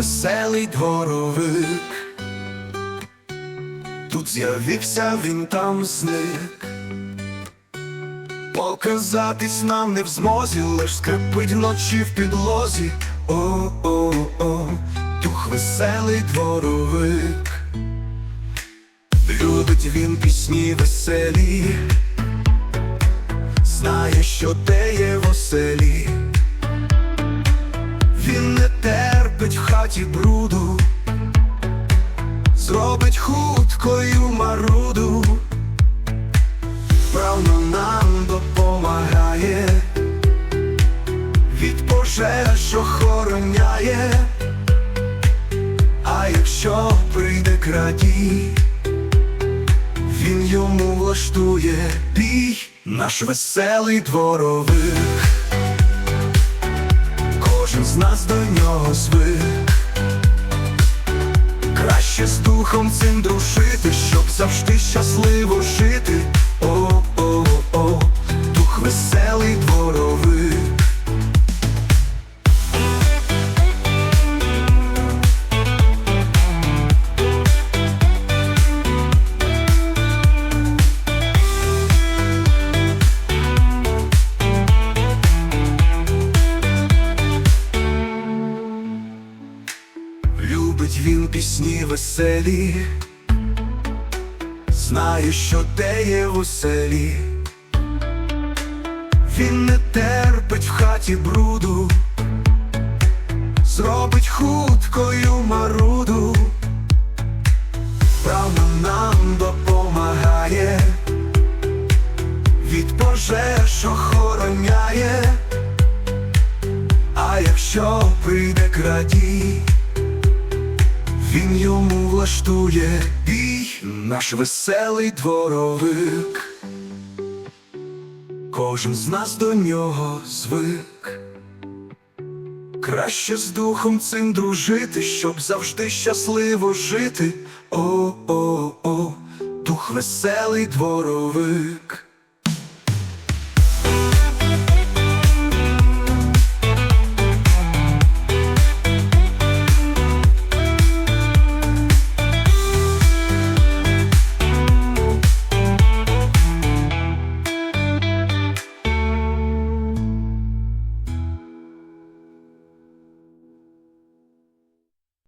веселий дворовик. Тут з'явився він там зник. Показатись нам не в змозі, лиш скрипить вночі в підлозі. О-о-о, дух веселий дворовик. Любить він пісні веселі, знає, що те є в оселі. Хаті бруду, зробить хуткою маруду, правно нам допомагає, від пожеж охороняє, а якщо прийде крадій, він йому влаштує бій, наш веселий дворовик. З нас до нього звик Краще з духом цим дружити, щоб завжди щасливо жити. Пісні веселі, знає, що те є в оселі. Він не терпить в хаті бруду, зробить хуткою маруду, правда нам допомагає, від пожеж охороняє, а якщо прийде крадій. Він йому влаштує бій, наш веселий дворовик. Кожен з нас до нього звик. Краще з духом цим дружити, щоб завжди щасливо жити. О-о-о, дух веселий дворовик.